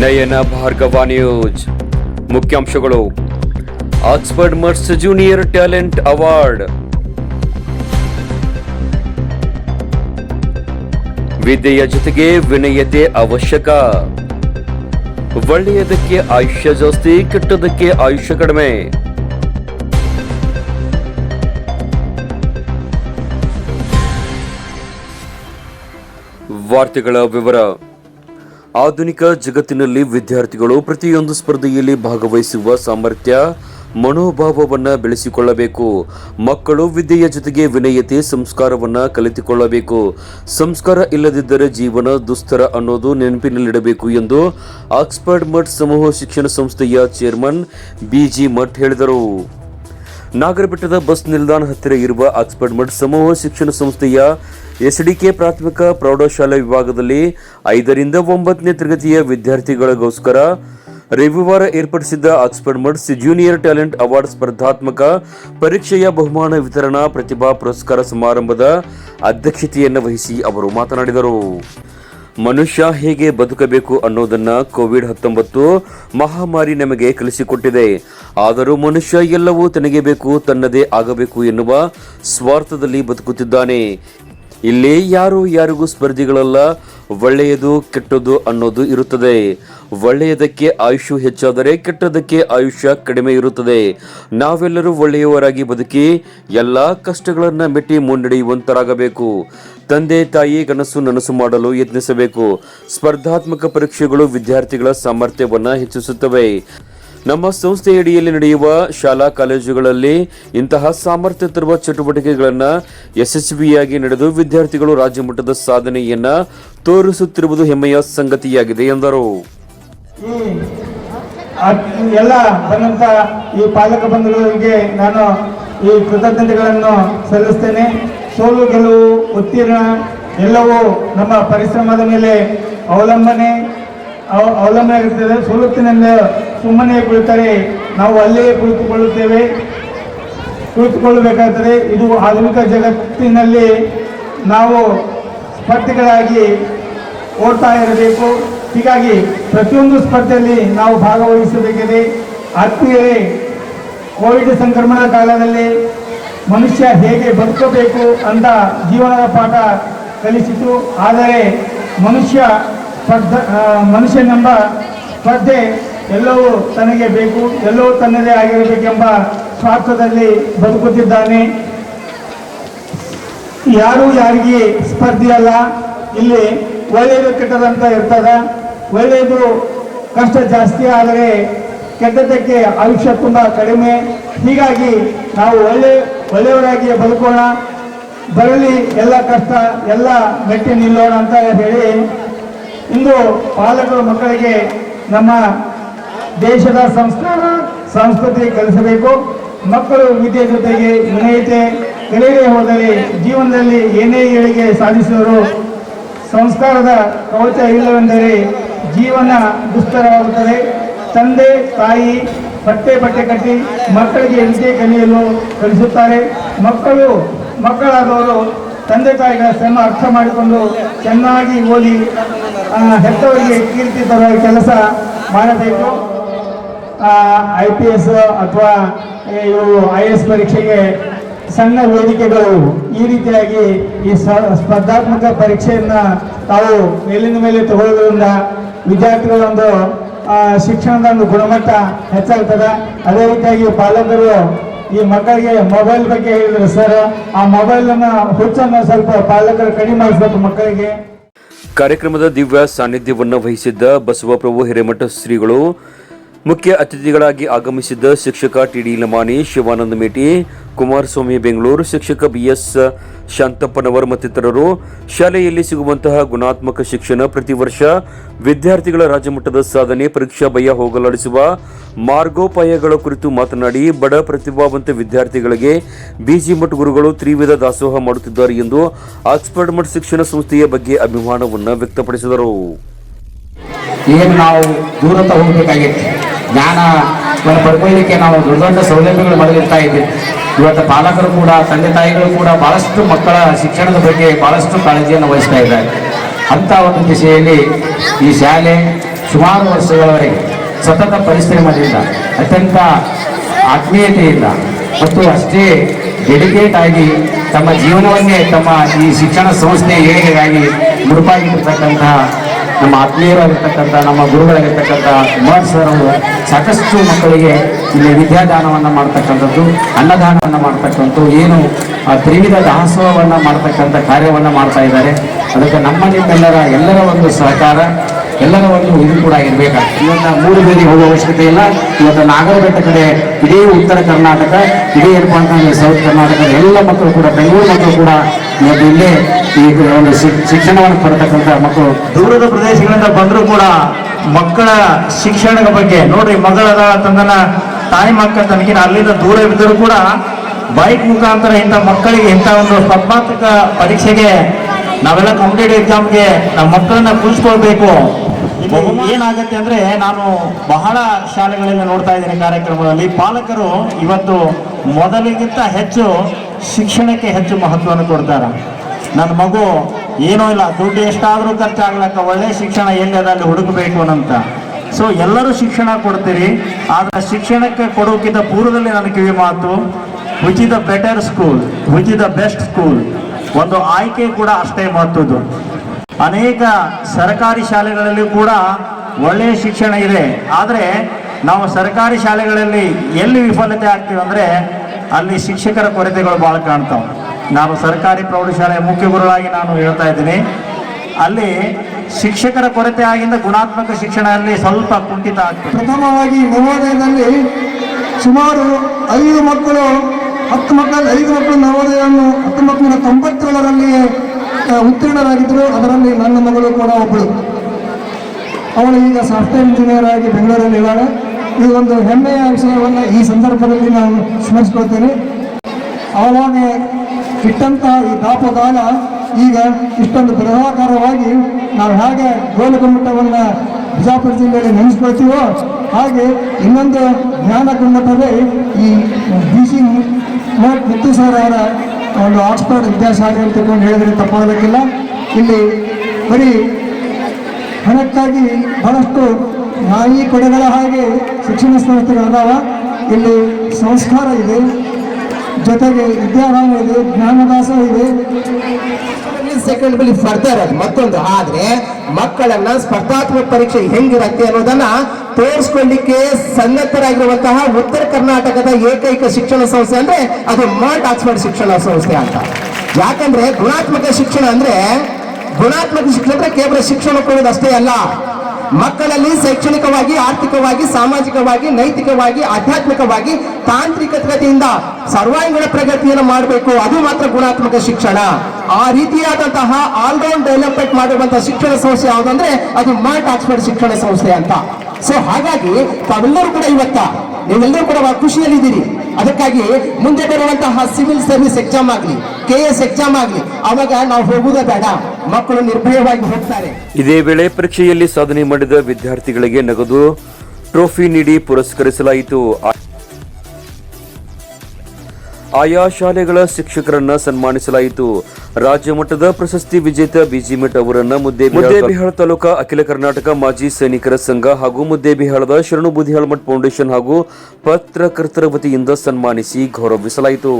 ನಯನ Bhargava news. ಮುಖ್ಯಾಂಶಗಳು. Oxford ಮರ್ಸ್ junior talent award. ವಿದ್ಯೆಯ ಜೊತೆಗೆ ವಿನಯತೆ ಅವಶ್ಯಕ. ಒಳ್ಳೆಯದಕ್ಕೆ ಆಯುಷ್ಯ ಜಾಸ್ತಿ, ಕೆಟ್ಟದಕ್ಕೆ ಆಯುಷ್ಯ ಕಡಿಮೆ. ವಾರ್ತೆಗಳ ವಿವರ. ಆಧುನಿಕ ಜಗತ್ತಿನಲ್ಲಿ ವಿದ್ಯಾರ್ಥಿಗಳು ಪ್ರತಿಯೊಂದು ಸ್ಪರ್ಧೆಯಲ್ಲಿ ಭಾಗವಹಿಸುವ ಸಾಮರ್ಥ್ಯ, ಮನೋಭಾವವನ್ನು ಬೆಳೆಸಿಕೊಳ್ಳಬೇಕು. ಮಕ್ಕಳು ವಿದ್ಯೆಯ ಜೊತೆಗೆ ವಿನಯತೆ, ಸಂಸ್ಕಾರವನ್ನು ಕಲಿತುಕೊಳ್ಳಬೇಕು. ಸಂಸ್ಕಾರ ಇಲ್ಲದಿದ್ದರೆ ಜೀವನ ದುಸ್ತರ ಅನ್ನೋದು ನೆನಪಿನಲ್ಲಿಡಬೇಕು ಎಂದು ಆಕ್ಸ್ಫರ್ಡ್ ಮಠ್ ಸಮೂಹ ಶಿಕ್ಷಣ ಸಂಸ್ಥೆಯ ಚೇರ್ಮನ್ ಬಿಜಿ ಮಠ್ ಹೇಳಿದರು. ನಾಗರಬೆಟ್ಟದ ಬಸ್ ನಿಲ್ದಾಣ ಹತ್ತಿರ ಇರುವ ಆಕ್ಸ್ಫರ್ಡ್ ಮಠ್ ಸಮೂಹ ಶಿಕ್ಷಣ ಸಂಸ್ಥೆಯ ಎಸ್ಡಿಕೆ ಪ್ರಾಥಮಿಕ ಪ್ರೌಢಶಾಲಾ ವಿಭಾಗದಲ್ಲಿ ಐದರಿಂದ ಒಂಬತ್ತನೇ ತರಗತಿಯ ವಿದ್ಯಾರ್ಥಿಗಳಿಗೋಸ್ಕರ ರವಿವಾರ ಏರ್ಪಡಿಸಿದ್ದ ಆಕ್ಸ್ಫರ್ಡ್ ಮಡ್ಸ್ ಜೂನಿಯರ್ ಟ್ಯಾಲೆಂಟ್ ಅವಾರ್ಡ್ ಸ್ಪರ್ಧಾತ್ಮಕ ಪರೀಕ್ಷೆಯ ಬಹುಮಾನ ವಿತರಣಾ ಪ್ರತಿಭಾ ಪುರಸ್ಕಾರ ಸಮಾರಂಭದ ಅಧ್ಯಕ್ಷತೆಯನ್ನು ವಹಿಸಿ ಅವರು ಮಾತನಾಡಿದರು. ಮನುಷ್ಯ ಹೇಗೆ ಬದುಕಬೇಕು ಅನ್ನೋದನ್ನ ಕೋವಿಡ್ ಹತ್ತೊಂಬತ್ತು ಮಹಾಮಾರಿ ನಮಗೆ ಕಲಿಸಿಕೊಟ್ಟಿದೆ. ಆದರೂ ಮನುಷ್ಯ ಎಲ್ಲವೂ ತನಗೆ ಬೇಕು, ತನ್ನದೇ ಆಗಬೇಕು ಎನ್ನುವ ಸ್ವಾರ್ಥದಲ್ಲಿ ಬದುಕುತ್ತಿದ್ದಾನೆ. ಇಲ್ಲಿ ಯಾರು ಯಾರಿಗೂ ಸ್ಪರ್ಧಿಗಳಲ್ಲ, ಒಳ್ಳೆಯದು ಕೆಟ್ಟದ್ದು ಅನ್ನೋದು ಇರುತ್ತದೆ. ಒಳ್ಳೆಯದಕ್ಕೆ ಆಯುಷ್ಯ ಹೆಚ್ಚಾದರೆ ಕೆಟ್ಟದಕ್ಕೆ ಆಯುಷ್ಯ ಕಡಿಮೆ ಇರುತ್ತದೆ. ನಾವೆಲ್ಲರೂ ಒಳ್ಳೆಯವರಾಗಿ ಬದುಕಿ ಎಲ್ಲ ಕಷ್ಟಗಳನ್ನು ಮೆಟ್ಟಿ ಮುನ್ನಡೆಯುವಂತರಾಗಬೇಕು. ತಂದೆ, ತಾಯಿ ಕನಸು ನನಸು ಮಾಡಲು ಯತ್ನಿಸಬೇಕು. ಸ್ಪರ್ಧಾತ್ಮಕ ಪರೀಕ್ಷೆಗಳು ವಿದ್ಯಾರ್ಥಿಗಳ ಸಾಮರ್ಥ್ಯವನ್ನು ಹೆಚ್ಚಿಸುತ್ತವೆ. ನಮ್ಮ ಸಂಸ್ಥೆಯಡಿಯಲ್ಲಿ ನಡೆಯುವ ಶಾಲಾ ಕಾಲೇಜುಗಳಲ್ಲಿ ಇಂತಹ ಸಾಮರ್ಥ್ಯ ತರುವ ಚಟುವಟಿಕೆಗಳನ್ನು ಯಶಸ್ವಿಯಾಗಿ ನಡೆದು ವಿದ್ಯಾರ್ಥಿಗಳು ರಾಜ್ಯ ಮಟ್ಟದ ಸಾಧನೆಯನ್ನ ತೋರಿಸುತ್ತಿರುವುದು ಹೆಮ್ಮೆಯ ಸಂಗತಿಯಾಗಿದೆ ಎಂದರು. ಎಲ್ಲ ಬಂದಂತ ಈ ಪಾಲಕ ಬಂಧುಗಳಿಗೆ ನಾನು ಈ ಕೃತಜ್ಞತೆಗಳನ್ನು ಸಲ್ಲಿಸ್ತೇನೆ. ಸೋಲು, ಗೆಲುವು, ಉತ್ತೀರ್ಣ ಎಲ್ಲವೂ ನಮ್ಮ ಪರಿಶ್ರಮದ ಮೇಲೆ ಅವಲಂಬನೆ ಅವ- ಅವಲಂಬನೆ ಆಗಿರ್ತದೆ ಸೋಲುತ್ತಿನಿಂದ ಸುಮ್ಮನೆ ಕುಳಿತರೆ ನಾವು ಅಲ್ಲಿಯೇ ಕುಳಿತುಕೊಳ್ಳುತ್ತೇವೆ. ಕುಳಿತುಕೊಳ್ಳಬೇಕಾಗ್ತದೆ ಇದು ಆಧುನಿಕ ಜಗತ್ತಿನಲ್ಲಿ ನಾವು ಸ್ಪರ್ಧಿಗಳಾಗಿ ಓಡ್ತಾ ಇರಬೇಕು. ಹೀಗಾಗಿ ಪ್ರತಿಯೊಂದು ಸ್ಪರ್ಧೆಯಲ್ಲಿ ನಾವು ಭಾಗವಹಿಸಬೇಕಿದೆ. ಆತ್ಮೀಯರೇ, ಕೋವಿಡ್ ಸಂಕ್ರಮಣ ಕಾಲದಲ್ಲಿ ಮನುಷ್ಯ ಹೇಗೆ ಬದುಕಬೇಕು ಅಂತ ಜೀವನದ ಪಾಠ ಕಲಿಸಿತು. ಆದರೆ ಮನುಷ್ಯ ಸ್ಪರ್ಧ ಮನುಷ್ಯನೆಂಬ ಸ್ಪರ್ಧೆ ಎಲ್ಲವೂ ತನಗೆ ಬೇಕು, ಎಲ್ಲವೂ ತನ್ನದೇ ಆಗಿರಬೇಕೆಂಬ ಸ್ವಾರ್ಥದಲ್ಲಿ ಬದುಕುತ್ತಿದ್ದಾನೆ. ಯಾರು ಯಾರಿಗೆ ಸ್ಪರ್ಧೆಯಲ್ಲ ಇಲ್ಲಿ ಒಳ್ಳೆಯದು ಕೆಟ್ಟದಂತ ಇರ್ತದ. ಒಳ್ಳೆಯದು ಕಷ್ಟ ಜಾಸ್ತಿ, ಆದರೆ ಕೆಟ್ಟದಕ್ಕೆ ಆಯುಷ್ಯ ತುಂಬ ಕಡಿಮೆ. ಹೀಗಾಗಿ ನಾವು ಒಳ್ಳೆ ಒಳ್ಳೆಯವರಾಗಿ ಬದುಕೋಣ. ಬರಲಿ, ಎಲ್ಲ ಕಷ್ಟ, ಎಲ್ಲ ಮೆಟ್ಟಿ ನಿಲ್ಲೋಣ ಅಂತ ಹೇಳಿ ಇಂದು ಪಾಲಕರು ಮಕ್ಕಳಿಗೆ ನಮ್ಮ ದೇಶದ ಸಂಸ್ಕಾರ, ಸಂಸ್ಕೃತಿ ಕಲಿಸಬೇಕು. ಮಕ್ಕಳು ವಿದ್ಯೆ ಜೊತೆಗೆ ವಿನಯತೆ, ಕಲಿಯದೆ ಹೋದರೆ ಜೀವನದಲ್ಲಿ ಏನೇ ಏಳಿಗೆ ಸಾಧಿಸಿದರು ಸಂಸ್ಕಾರದ ಕವಚ ಇಲ್ಲವೆಂದರೆ ಜೀವನ ದುಸ್ತರವಾಗುತ್ತದೆ ತಂದೆ, ತಾಯಿ ಬಟ್ಟೆ ಬಟ್ಟೆ ಕಟ್ಟಿ ಮಕ್ಕಳಿಗೆ ವಿದ್ಯೆ ಕಲಿಯಲು ಕಲಿಸುತ್ತಾರೆ. ಮಕ್ಕಳು, ಮಕ್ಕಳಾದವರು ತಂದೆ ತಾಯಿಗಳ ಶ್ರಮ ಅರ್ಥ ಮಾಡಿಕೊಂಡು ಚೆನ್ನಾಗಿ ಓದಿ ಹೆತ್ತವರಿಗೆ ಕೀರ್ತಿ ತರುವ ಕೆಲಸ ಮಾಡಬೇಕು. ಐ ಪಿ ಎಸ್ ಅಥವಾ ಇವು ಐ ಎಸ್ ಪರೀಕ್ಷೆಗೆ ಸಣ್ಣ ವೇದಿಕೆಗಳು ಈ ರೀತಿಯಾಗಿ ಈ ಸ್ಪರ್ಧಾತ್ಮಕ ಪರೀಕ್ಷೆಯನ್ನು ತಾವು ಮೇಲಿನ ಮೇಲೆ ತಗೊಳ್ಳೋದ್ರಿಂದ ವಿದ್ಯಾರ್ಥಿಗಳ ಒಂದು ಶಿಕ್ಷಣದ ಒಂದು ಗುಣಮಟ್ಟ ಹೆಚ್ಚಾಗ್ತದೆ. ಅದೇ ರೀತಿಯಾಗಿ ಪಾಲಕರು ಈ ಮಕ್ಕಳಿಗೆ ಮೊಬೈಲ್ ಬಗ್ಗೆ ಹೇಳಿದ್ರು ಸರ್ ಆ ಮೊಬೈಲ್ ಹುಚ್ಚನ್ನು ಸ್ವಲ್ಪ ಪಾಲಕರು ಕಡಿಮೆ ಮಾಡಿಸ್ಬೇಕು ಮಕ್ಕಳಿಗೆ. ಕಾರ್ಯಕ್ರಮದ ದಿವ್ಯ ಸಾನ್ನಿಧ್ಯವನ್ನು ವಹಿಸಿದ್ದ ಬಸವಪ್ರಭು ಹಿರೇಮಠ ಶ್ರೀಗಳು, ಮುಖ್ಯ ಅತಿಥಿಗಳಾಗಿ ಆಗಮಿಸಿದ್ದ ಶಿಕ್ಷಕ ಟಿಡಿ ಲಮಾನಿ ಶಿವಾನಂದ ಮೇಟಿ, ಕುಮಾರಸ್ವಾಮಿ, ಬೆಂಗಳೂರು ಶಿಕ್ಷಕ ಬಿಎಸ್ ಶಾಂತಪ್ಪನವರ್ ಮತ್ತಿತರರು ಶಾಲೆಯಲ್ಲಿ ಸಿಗುವಂತಹ ಗುಣಾತ್ಮಕ ಶಿಕ್ಷಣ ಪ್ರತಿ ವರ್ಷ ವಿದ್ಯಾರ್ಥಿಗಳ ರಾಜ್ಯಮಟ್ಟದ ಸಾಧನೆ ಪರೀಕ್ಷಾ ಭಯ ಹೋಗಲಾಡಿಸುವ ಮಾರ್ಗೋಪಾಯಗಳ ಕುರಿತು ಮಾತನಾಡಿ, ಬಡ ಪ್ರತಿಭಾವಂತ ವಿದ್ಯಾರ್ಥಿಗಳಿಗೆ ಬಿಜಿ ಮಠ ಗುರುಗಳು ತ್ರಿವಿಧ ದಾಸೋಹ ಮಾಡುತ್ತಿದ್ದಾರೆ ಎಂದು ಆಕ್ಸ್ಫರ್ಡ್ ಮಠ ಶಿಕ್ಷಣ ಸಂಸ್ಥೆಯ ಬಗ್ಗೆ ಅಭಿಮಾನವನ್ನು ವ್ಯಕ್ತಪಡಿಸಿದರು. ಜ್ಞಾನವನ್ನು ಪಡ್ಕೊಳ್ಳಿಕ್ಕೆ ನಾವು ದೊಡ್ಡ ದೊಡ್ಡ ಸೌಲಭ್ಯಗಳು ಮೊದಲಿರ್ತಾ ಇದ್ದೀವಿ. ಇವತ್ತು ಪಾಲಕರು ಕೂಡ, ತಂದೆ ತಾಯಿಗಳು ಕೂಡ ಬಹಳಷ್ಟು ಮಕ್ಕಳ ಶಿಕ್ಷಣದ ಬಗ್ಗೆ ಬಹಳಷ್ಟು ಕಾಳಜಿಯನ್ನು ವಹಿಸ್ತಾ ಇದ್ದಾರೆ. ಅಂತ ಒಂದು ದಿಶೆಯಲ್ಲಿ ಈ ಶಾಲೆ ಸುಮಾರು ವರ್ಷಗಳವರೆಗೆ ಸತತ ಪರಿಶ್ರಮದಿಂದ, ಅತ್ಯಂತ ಆತ್ಮೀಯತೆಯಿಂದ ಮತ್ತು ಅಷ್ಟೇ ಡೆಡಿಕೇಟ್ ಆಗಿ ತಮ್ಮ ಜೀವನವನ್ನೇ, ತಮ್ಮ ಈ ಶಿಕ್ಷಣ ಸಂಸ್ಥೆ ಏಳಿಗೆಗಾಗಿ ಮುಡುಪಾಗಿರ್ತಕ್ಕಂತಹ ನಮ್ಮ ಆತ್ಮೀಯರಾಗಿರ್ತಕ್ಕಂಥ, ನಮ್ಮ ಗುರುಗಳಾಗಿರ್ತಕ್ಕಂಥ ಕುಮಾರ್ ಸರ್ ಅವರು ಸಾಕಷ್ಟು ಮಕ್ಕಳಿಗೆ ಇಲ್ಲಿ ವಿದ್ಯಾದಾನವನ್ನು ಮಾಡ್ತಕ್ಕಂಥದ್ದು, ಅನ್ನದಾನವನ್ನು ಮಾಡ್ತಕ್ಕಂಥದ್ದು, ಏನು ತ್ರಿವಿಧ ದಾಸೋಹವನ್ನು ಮಾಡ್ತಕ್ಕಂಥ ಕಾರ್ಯವನ್ನು ಮಾಡ್ತಾ ಇದ್ದಾರೆ. ಅದಕ್ಕೆ ನಮ್ಮ ನಿಮ್ಮೆಲ್ಲರ ಎಲ್ಲರ ಒಂದು ಸಹಕಾರ, ಎಲ್ಲರ ಒಂದು ಇದು ಕೂಡ ಇರಬೇಕಾಗ್ತದೆ. ಇವತ್ತು ಮೂರು ಬೇರೆ ಹೋಗುವ ಅವಶ್ಯಕತೆ ಇಲ್ಲ. ಇವತ್ತು ನಾಗರಬೆಟ್ಟ ಕಡೆ ಇಡೀ ಉತ್ತರ ಕರ್ನಾಟಕ ಇಡೀ ಏನಪ್ಪ ಅಂತಂದ್ರೆ ಸೌತ್ ಕರ್ನಾಟಕದ ಎಲ್ಲ ಮಕ್ಕಳು ಕೂಡ, ಬೆಂಗಳೂರು ಮಕ್ಕಳು ಕೂಡ ಇವತ್ತು ಇಲ್ಲೇ ಈ ಒಂದು ಶಿಕ್- ಶಿಕ್ಷಣವನ್ನು ಪಡ್ತಕ್ಕಂಥ ಮಕ್ಕಳು ದೂರದ ಪ್ರದೇಶಗಳಿಂದ ಬಂದರೂ ಕೂಡ ಮಕ್ಕಳ ಶಿಕ್ಷಣದ ಬಗ್ಗೆ, ನೋಡ್ರಿ ಮಗಳದ ತಂದನ ತಾಯಿ ಮಕ್ಕ ತನಗಿನ ಅಲ್ಲಿಂದ ದೂರ ಇದ್ದರೂ ಕೂಡ ಬೈಕ್ ಮುಖಾಂತರ ಇಂಥ ಮಕ್ಕಳಿಗೆ ಇಂಥ ಒಂದು ಸ್ಪರ್ಧಾತ್ಮಕ ಪರೀಕ್ಷೆಗೆ ನಾವೆಲ್ಲ ಕಾಂಪಿಟೇಟಿವ್ ಎಕ್ಸಾಮ್ಗೆ ನಮ್ಮ ಮಕ್ಕಳನ್ನ ಕುಳಿಸ್ಕೊಳ್ಬೇಕು ಏನಾಗುತ್ತೆ ಅಂದ್ರೆ ನಾನು ಬಹಳ ಶಾಲೆಗಳಲ್ಲಿ ನೋಡ್ತಾ ಇದ್ದೇನೆ ಕಾರ್ಯಕ್ರಮದಲ್ಲಿ ಪಾಲಕರು ಇವತ್ತು ಮೊದಲಿಗಿಂತ ಹೆಚ್ಚು ಶಿಕ್ಷಣಕ್ಕೆ ಹೆಚ್ಚು ಮಹತ್ವವನ್ನು ಕೊಡ್ತಾರೆ. ನನ್ನ ಮಗು ಏನೂ ಇಲ್ಲ, ದುಡ್ಡು ಎಷ್ಟಾದರೂ ಖರ್ಚಾಗ್ಲಕ್ಕ, ಒಳ್ಳೆ ಶಿಕ್ಷಣ ಎಲ್ಲಿ ಹುಡುಕಬೇಕು ಅನ್ನಂತ ಸೊ ಎಲ್ಲರೂ ಶಿಕ್ಷಣ ಕೊಡ್ತೀರಿ, ಆದರೆ ಶಿಕ್ಷಣಕ್ಕೆ ಕೊಡೋಕ್ಕಿಂತ ಪೂರ್ವದಲ್ಲಿ ನನ್ನ ಕಿವಿ ಮಾತು which is the better school which is the best school ಒಂದು ಆಯ್ಕೆ ಕೂಡ ಅಷ್ಟೇ ಮಹತ್ವದ್ದು. ಅನೇಕ ಸರ್ಕಾರಿ ಶಾಲೆಗಳಲ್ಲಿ ಕೂಡ ಒಳ್ಳೆಯ ಶಿಕ್ಷಣ ಇದೆ. ಆದರೆ, ನಾವು ಸರ್ಕಾರಿ ಶಾಲೆಗಳಲ್ಲಿ ಎಲ್ಲಿ ವಿಫಲತೆ ಆಗ್ತೀವಿ ಅಂದರೆ, ಅಲ್ಲಿ ಶಿಕ್ಷಕರ ಕೊರತೆಗಳು ಭಾಳ ಕಾಣ್ತಾವೆ. ನಾನು ಸರ್ಕಾರಿ ಪ್ರೌಢಶಾಲೆಯ ಮುಖ್ಯ ಗುರುಗಳಾಗಿ ನಾನು ಹೇಳ್ತಾ ಇದ್ದೀನಿ. ಅಲ್ಲಿ ಶಿಕ್ಷಕರ ಕೊರತೆ ಆಗಿಂದ ಗುಣಾತ್ಮಕ ಶಿಕ್ಷಣದಲ್ಲಿ ಸ್ವಲ್ಪ ಕುಂಠಿತ ಆಗ್ತದೆ. ಪ್ರಥಮವಾಗಿ ನವೋದಯದಲ್ಲಿ ಸುಮಾರು ಐದು ಮಕ್ಕಳು, ಹತ್ತು ಮಕ್ಕಳಲ್ಲಿ ಐದು ಮಕ್ಕಳು ನವೋದಯವನ್ನು ಹತ್ತೊಂಬತ್ತು ನೂರ ತೊಂಬತ್ತೇಳರಲ್ಲಿ ಉತ್ತೀರ್ಣರಾಗಿದ್ದರು. ಅದರಲ್ಲಿ ನನ್ನ ಮಗಳು ಕೂಡ ಒಬ್ಬಳು. ಅವಳು ಈಗ ಸಾಫ್ಟ್ವೇರ್ ಇಂಜಿನಿಯರ್ ಆಗಿ ಬೆಂಗಳೂರಲ್ಲಿ ಇದ್ದಾಳೆ. ಇದು ಒಂದು ಹೆಮ್ಮೆಯ ವಿಷಯವನ್ನು ಈ ಸಂದರ್ಭದಲ್ಲಿ ನಾನು ಸ್ಮರಿಸ್ಕೊಳ್ತೇನೆ. ಆವಾಗ ಇಟ್ಟಂತ ಈ ದಾಪದಾನ ಈಗ ಇಷ್ಟೊಂದು ಬೃಹಾಕಾರವಾಗಿ ನಾವು ಹೇಗೆ ಗೋಲಗುಮ್ಮಟವನ್ನು ಬಿಜಾಪುರ ಜಿಲ್ಲೆಯಲ್ಲಿ ನೆನೆಸ್ಕೊಳ್ತೀವೋ ಹಾಗೆ ಇನ್ನೊಂದು ಜ್ಞಾನ ಗುಮ್ಮಟವೇ ಈ ಬಿ ಸಿ ಮುತ್ತು ಸರ್ ಅವರ ಒಂದು ಆಕ್ಸ್ಫರ್ಡ್ ವಿದ್ಯಾಶಾಲೆ ಅಂತ ಹೇಳಿದ್ರೆ ತಪ್ಪಾಗಬೇಕಿಲ್ಲ ಇಲ್ಲಿ ಬರೀ ಹಣಕ್ಕಾಗಿ ಬಹಳಷ್ಟು ನಾಯಿ ಕೊಡೆಗಳ ಹಾಗೆ ಶಿಕ್ಷಣ ಸಂಸ್ಥೆಗಳು ಅದಾವ. ಇಲ್ಲಿ ಸಂಸ್ಕಾರ ಇದೆ. ಜೊತೆಗೆ ವಿದ್ಯಾಭಾವ ಇದೆ ಜ್ಞಾನದಾಸ ಇದೆ. ಸೆಕೆಂಡ್ ಬಳಿ ಫರ್ದರ್ ಅದು ಮತ್ತೊಂದು. ಆದ್ರೆ ಮಕ್ಕಳನ್ನ ಸ್ಪರ್ಧಾತ್ಮಕ ಪರೀಕ್ಷೆ ಹೆಂಗಿರತ್ತೆ ಅನ್ನೋದನ್ನ ತೋರಿಸ್ಕೊಳ್ಳಿಕ್ಕೆ ಸನ್ನದ್ಧರಾಗಿರುವಂತಹ ಉತ್ತರ ಕರ್ನಾಟಕದ ಏಕೈಕ ಶಿಕ್ಷಣ ಸಂಸ್ಥೆ ಅಂದ್ರೆ ಅದು ಮಾರ್ಟ್ ಆಕ್ಸ್ಫರ್ಡ್ ಶಿಕ್ಷಣ ಸಂಸ್ಥೆ ಅಂತ. ಯಾಕಂದ್ರೆ ಗುಣಾತ್ಮಕ ಶಿಕ್ಷಣ ಅಂದ್ರೆ ಗುಣಾತ್ಮಕ ಶಿಕ್ಷಣ ಅಂದ್ರೆ ಕೇವಲ ಶಿಕ್ಷಣ ಕೊಡೋದು ಅಷ್ಟೇ ಅಲ್ಲ. ಮಕ್ಕಳಲ್ಲಿ ಶೈಕ್ಷಣಿಕವಾಗಿ, ಆರ್ಥಿಕವಾಗಿ, ಸಾಮಾಜಿಕವಾಗಿ, ನೈತಿಕವಾಗಿ, ಆಧ್ಯಾತ್ಮಿಕವಾಗಿ, ತಾಂತ್ರಿಕತೆಯಿಂದ ಸರ್ವಾಂಗೀಣ ಪ್ರಗತಿಯನ್ನು ಮಾಡಬೇಕು. ಅದು ಮಾತ್ರ ಗುಣಾತ್ಮಕ ಶಿಕ್ಷಣ. ಆ ರೀತಿಯಾದಂತಹ ಆಲ್ರೌಂಡ್ ಡೆವಲಪ್ಮೆಂಟ್ ಮಾಡಿರುವಂತಹ ಶಿಕ್ಷಣ ಸಂಸ್ಥೆ ಯಾವುದಂದ್ರೆ ಅದು ಮಾರ್ಟ್ ಆಕ್ಸ್ಫರ್ಡ್ ಶಿಕ್ಷಣ ಸಂಸ್ಥೆ ಅಂತ. ಸೊ ಹಾಗಾಗಿ ತಾವೆಲ್ಲರೂ ಕೂಡ ಇವತ್ತ ನೀವೆಲ್ಲರೂ ಕೂಡ ಖುಷಿಯಲ್ಲಿದ್ದೀರಿ. ಅದಕ್ಕಾಗಿ ಮುಂದೆ ಬರುವಂತಹ ಸಿವಿಲ್ ಸರ್ವಿಸ್ ಎಕ್ಸಾಮ್ ಆಗಲಿ ಕೆ ಎಸ್ ಎಕ್ಸಾಮ್ ಆಗಲಿ, ಅವಾಗ ನಾವು ಹೋಗುವುದೇ ಬೇಡ. ಮಕ್ಕಳು ನಿರ್ಭಯವಾಗಿ ಹೋಗ್ತಾರೆ. ಇದೇ ವೇಳೆ ಪರೀಕ್ಷೆಯಲ್ಲಿ ಸಾಧನೆ ಮಾಡಿದ ವಿದ್ಯಾರ್ಥಿಗಳಿಗೆ ನಗದು ಟ್ರೋಫಿ ನೀಡಿ ಪುರಸ್ಕರಿಸಲಾಯಿತು. ಆಯಾ ಶಾಲೆಗಳ ಶಿಕ್ಷಕರನ್ನ ಸನ್ಮಾನಿಸಲಾಯಿತು. ರಾಜ್ಯ ಮಟ್ಟದ ಪ್ರಶಸ್ತಿ ವಿಜೇತ ಬಿಜಿಮೆಟ್ ಅವರನ್ನ ಮುದ್ದೇಬಿಹಾಳ ತಾಲೂಕಾ ಅಖಿಲ ಕರ್ನಾಟಕ ಮಾಜಿ ಸೈನಿಕರ ಸಂಘ ಹಾಗೂ ಮುದ್ದೇಬಿಹಾಳದ ಶರಣು ಬುದಿಹಾಳ್ ಮಠ್ ಫೌಂಡೇಶನ್ ಹಾಗೂ ಪತ್ರಕರ್ತರ ವತಿಯಿಂದ ಸನ್ಮಾನಿಸಿ ಗೌರವಿಸಲಾಯಿತು.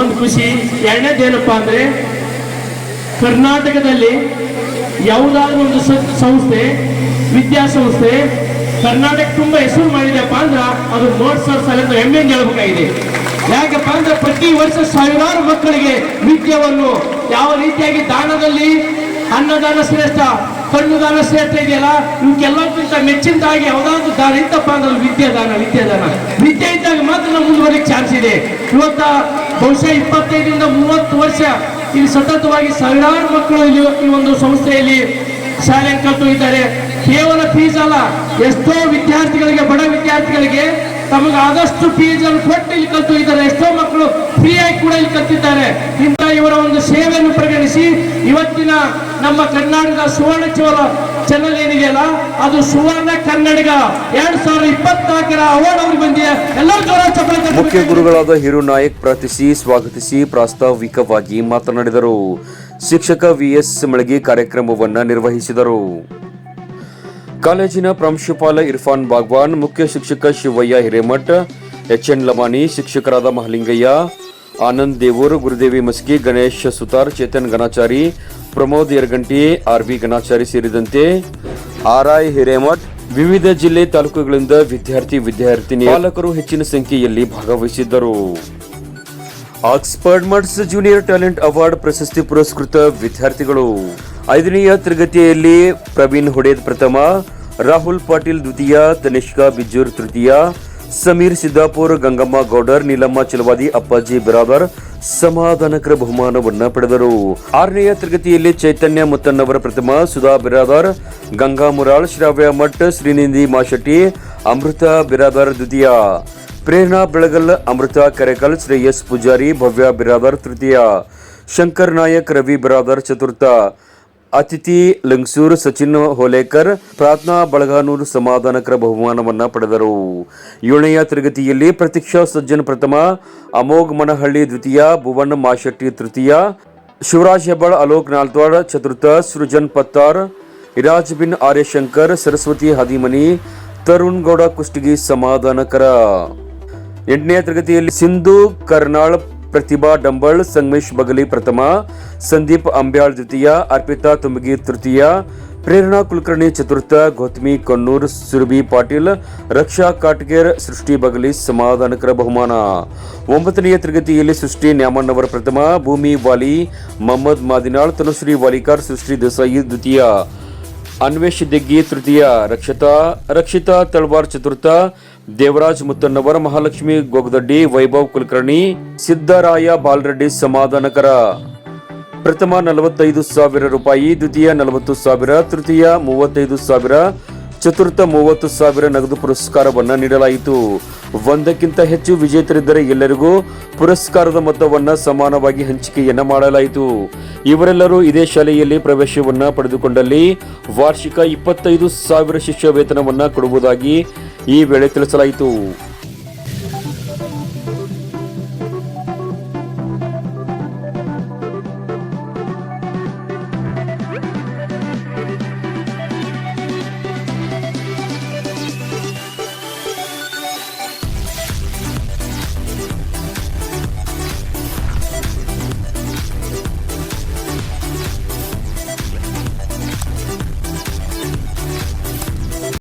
ಒಂದು ಖುಷಿ. ಎರಡನೇದೇನಪ್ಪ ಅಂದರೆ, ಕರ್ನಾಟಕದಲ್ಲಿ ಯಾವುದಾದ್ರೂ ಒಂದು ಸಂಸ್ಥೆ, ವಿದ್ಯಾಸಂಸ್ಥೆ ಕರ್ನಾಟಕ ತುಂಬ ಹೆಸರು ಮಾಡಿದೆಪ್ಪ ಅಂದ್ರೆ ಅದು ನೋಟ್ ಸರ್ ಅಂತ ಹೆಮ್ಮೆ ಹೇಳ್ಬೇಕಾಗಿದೆ. ಯಾಕಪ್ಪ ಅಂದ್ರೆ ಪ್ರತಿ ವರ್ಷ ಸಾವಿರಾರು ಮಕ್ಕಳಿಗೆ ವಿದ್ಯೆಯನ್ನು ಯಾವ ರೀತಿಯಾಗಿ ದಾನದಲ್ಲಿ ಅನ್ನದಾನ ಶ್ರೇಷ್ಠ ಕಣ್ಣು ದಾನ ಶ್ರೇಷ್ಠ ಇದೆಯಲ್ಲ, ಇವಕ್ಕೆಲ್ಲಕ್ಕಿಂತ ಮೆಚ್ಚಿನದಾಗಿ ಯಾವುದಾದ್ರು ದಾನ ಇತ್ತಪ್ಪ ಅಂದ್ರೆ ಅದು ವಿದ್ಯಾದಾನ ವಿದ್ಯಾದಾನ. ವಿದ್ಯೆ ಇದ್ದಾಗ ಮಾತ್ರ ನಾವು ಮುಂದುವರಿಕೆ ಚಾನ್ಸ್ ಇದೆ. ಇವತ್ತ ಬಹುಶಃ ಇಪ್ಪತ್ತೈದರಿಂದ ಮೂವತ್ತು ವರ್ಷ ಇಲ್ಲಿ ಸತತವಾಗಿ ಸಾವಿರಾರು ಮಕ್ಕಳು ಇಲ್ಲಿ ಈ ಒಂದು ಸಂಸ್ಥೆಯಲ್ಲಿ ಶಾಲೆ ಕಲ್ತು ಕೇವಲ ಫೀಸ್ ಅಲ್ಲ, ಎಷ್ಟೋ ವಿದ್ಯಾರ್ಥಿಗಳಿಗೆ, ಬಡ ವಿದ್ಯಾರ್ಥಿಗಳಿಗೆ ತಮಗೆ ಆದಷ್ಟು ಫೀಸ್ ಅನ್ನು ಕೊಟ್ಟು ಇಲ್ಲಿ ಕಲ್ತು ಇದ್ದಾರೆ ಎಷ್ಟೋ ಮಕ್ಕಳು ಫ್ರೀ ಆಗಿ ಕೂಡ ಇಲ್ಲಿ ಕಲ್ತಿದ್ದಾರೆ. ಇಂಥ ಇವರ ಒಂದು ಸೇವೆಯನ್ನು ಪರಿಗಣಿಸಿ ಇವತ್ತಿನ ನಮ್ಮ ಕರ್ನಾಟಕ ಸುವರ್ಣ ಚೋಲ ಚಾನಲ್ ಏನಿದೆಯಲ್ಲ, ಅದು ಸುವರ್ಣ ಕನ್ನಡಿಗ. ಎರಡ್ ಸಾವಿರದ ಇಪ್ಪತ್ನಾಲ್ಕರ ಅವಾರ್ಡ್ ಅವ್ರಿಗೆ ಬಂದಿದೆ. ಎಲ್ಲರೂ ಜೋರ ಮುಖ್ಯ ಗುರುಗಳಾದ ಹಿರು ನಾಯಕ್ ಪ್ರಾರ್ಥಿಸಿ, ಸ್ವಾಗತಿಸಿ, ಪ್ರಾಸ್ತಾವಿಕವಾಗಿ ಮಾತನಾಡಿದರು. ಶಿಕ್ಷಕ ವಿಎಸ್ ಮಳಗಿ ಕಾರ್ಯಕ್ರಮವನ್ನು ನಿರ್ವಹಿಸಿದರು. ಕಾಲೇಜಿನ ಪ್ರಾಂಶುಪಾಲ ಇರ್ಫಾನ್ ಬಾಗ್ವಾನ್, ಮುಖ್ಯ ಶಿಕ್ಷಕ ಶಿವಯ್ಯ ಹಿರೇಮಠ್ ಎಚ್ ಎನ್ ಲಮಾನಿ, ಶಿಕ್ಷಕರಾದ ಮಹಲಿಂಗಯ್ಯ, ಆನಂದ್ ದೇವೂರ್, ಗುರುದೇವಿ ಮಸ್ಕಿ, ಗಣೇಶ್ ಸುತಾರ್, ಚೇತನ್ ಗಣಾಚಾರಿ ಪ್ರಮೋದ್ ಯರಗಂಟಿ, ಆರ್ ಬಿ ಗಣಾಚಾರಿ ಸೇರಿದಂತೆ ಆರ್ ಐ ಹಿರೇಮಠ್, ವಿವಿಧ ಜಿಲ್ಲೆ ತಾಲೂಕುಗಳಿಂದ ವಿದ್ಯಾರ್ಥಿ, ವಿದ್ಯಾರ್ಥಿನಿ ಪಾಲಕರು ಹೆಚ್ಚಿನ ಸಂಖ್ಯೆಯಲ್ಲಿ ಭಾಗವಹಿಸಿದ್ದರು. ಆಕ್ಸ್ಫರ್ಡ್ ಮಡ್ಸ್ ಜೂನಿಯರ್ ಟ್ಯಾಲೆಂಟ್ ಅವಾರ್ಡ್ ಪ್ರಶಸ್ತಿ ಪುರಸ್ಕೃತ ವಿದ್ಯಾರ್ಥಿಗಳು. ಐದನೆಯ ತರಗತಿಯಲ್ಲಿ ಪ್ರವೀಣ್ ಹೊಡೆದ್ ಪ್ರಥಮ, ರಾಹುಲ್ ಪಾಟೀಲ್ ದ್ವಿತೀಯ, ತನಿಷ್ಕಾ ಬಿಜೂರ್ ತೃತೀಯ ಸಮೀರ್ ಸಿದ್ದಾಪುರ್, ಗಂಗಮ್ಮ ಗೌಡರ್, ನೀಲಮ್ಮ ಚಲವಾದಿ, ಅಪ್ಪಾಜಿ ಬಿರಾದರ್ ಸಮಾಧಾನಕರ ಬಹುಮಾನವನ್ನು ಪಡೆದರು. ಆರನೆಯ ತರಗತಿಯಲ್ಲಿ ಚೈತನ್ಯ ಮುತ್ತನ್ನವರ ಪ್ರಥಮ ಸುಧಾ ಬಿರಾದರ್, ಗಂಗಾ ಮುರಾಳ್, ಶ್ರಾವ್ಯ ಮಠ್, ಶ್ರೀನಿಧಿ ಮಾಶೆಟ್ಟಿ, ಅಮೃತ ಬಿರಾದರ್ ದ್ವಿತೀಯ. ಪ್ರೇರಣಾ ಬೆಳಗಲ್, ಅಮೃತ ಕರೆಕಲ್, ಶ್ರೇಯಸ್ ಪೂಜಾರಿ, ಭವ್ಯ ಬಿರಾದರ್ ತೃತೀಯ. ಶಂಕರ್ ನಾಯಕ್, ರವಿ ಬಿರಾದರ್ ಚತುರ್ಥ. ಅತಿಥಿ ಲಂಗ್ಸೂರ್ ಸಚಿನ್ ಹೋಲೇಕರ್, ಪ್ರಾರ್ಥನಾ ಬಳಗಾನೂರು ಸಮಾಧಾನಕರ ಬಹುಮಾನವನ್ನು ಪಡೆದರು. ಏಳನೆಯ ತರಗತಿಯಲ್ಲಿ ಪ್ರತೀಕ್ಷಾ ಸಜ್ಜನ್ ಪ್ರಥಮ, ಅಮೋಘ್ ಮನಹಳ್ಳಿ ದ್ವಿತೀಯ, ಭುವನ್ ಮಾಶೆಟ್ಟಿ ತೃತೀಯ, ಶಿವರಾಜ್ ಹೆಬ್ಬಾಳ್, ಅಲೋಕ್ ನಾಲ್ತ್ವಾಡ್, ಚತುರ್ಥ ಸೃಜನ್ ಪತ್ತಾರ್ ಇರಾಜ್ ಬಿನ್ ಆರ್ಯಶಂಕರ್, ಸರಸ್ವತಿ ಹದಿಮನಿ, ತರುಣ್ ಗೌಡ ಕುಷ್ಟಗಿ ಸಮಾಧಾನಕರ. ಎಂಟನೇ ತರಗತಿಯಲ್ಲಿ ಸಿಂಧು, ಕರ್ನಾಳ್ ಪ್ರತಿಭಾ ಡಂಬಳ್, ಸಂಗಮೇಶ್ ಬಗಲಿ ಪ್ರಥಮ, ಸಂದೀಪ್ ಅಂಬ್ಯಾಳ್ ದ್ವಿತೀಯ, ಅರ್ಪಿತಾ ತುಮಗಿ ತೃತೀಯ, ಪ್ರೇರಣಾ ಕುಲಕರ್ಣಿ ಚತುರ್ಥ, ಗೌತಮಿ ಕೊನ್ನೂರ್ ಸುರಭಿ ಪಾಟೀಲ್, ರಕ್ಷಾ ಕಾಟ್ಗೇರ್, ಸೃಷ್ಟಿ ಬಗಲಿ ಸಮಾಧಾನಕರ ಬಹುಮಾನ. ಒಂಬತ್ತನೆಯ ತರಗತಿಯಲ್ಲಿ ಸೃಷ್ಟಿ ನ್ಯಾಮಣ್ಣವರ ಪ್ರಥಮ, ಭೂಮಿ ವಾಲಿ ಮೊಹಮ್ಮದ್ ಮಾದಿನಾಳ್, ತನುಶ್ರೀ ವಾಲಿಕಾರ್, ಸೃಷ್ಟಿ ದೇಸಾಯಿ ದ್ವಿತೀಯ, ಅನ್ವೇಷ್ ದಿಗ್ಗಿ ತೃತೀಯ, ರಕ್ಷತಾ, ರಕ್ಷಿತಾ ತಳವಾರ್ ಚತುರ್ಥ ದೇವರಾಜ್ ಮುತ್ತನ್ನವರ ಮಹಾಲಕ್ಷ್ಮಿ, ಗೊಗದಡ್ಡಿ, ವೈಭವ್ ಕುಲಕರ್ಣಿ, ಸಿದ್ದರಾಯ ಬಾಲರೆಡ್ಡಿ ಸಮಾಧಾನಕರ. ಪ್ರಥಮ ನಲವತ್ತೈದು ಸಾವಿರ ರೂಪಾಯಿ, ದ್ವಿತೀಯ ನಲವತ್ತು ಸಾವಿರ, ತೃತೀಯ ಮೂವತ್ತೈದು ಸಾವಿರ, ಚತುರ್ಥ ಮೂವತ್ತು ಸಾವಿರ ನಗದು ಪುರಸ್ಕಾರವನ್ನು ನೀಡಲಾಯಿತು. ಒಂದಕ್ಕಿಂತ ಹೆಚ್ಚು ವಿಜೇತರಿದ್ದರೆ ಎಲ್ಲರಿಗೂ ಪುರಸ್ಕಾರದ ಮೊತ್ತವನ್ನು ಸಮಾನವಾಗಿ ಹಂಚಿಕೆಯನ್ನ ಮಾಡಲಾಯಿತು. ಇವರೆಲ್ಲರೂ ಇದೇ ಶಾಲೆಯಲ್ಲಿ ಪ್ರವೇಶವನ್ನು ಪಡೆದುಕೊಂಡಲ್ಲಿ ವಾರ್ಷಿಕ ಇಪ್ಪತ್ತೈದು ಸಾವಿರ ಶಿಷ್ಯ ವೇತನವನ್ನು ಕೊಡುವುದಾಗಿ ಈ ವೇಳೆ ತಿಳಿಸಲಾಯಿತು.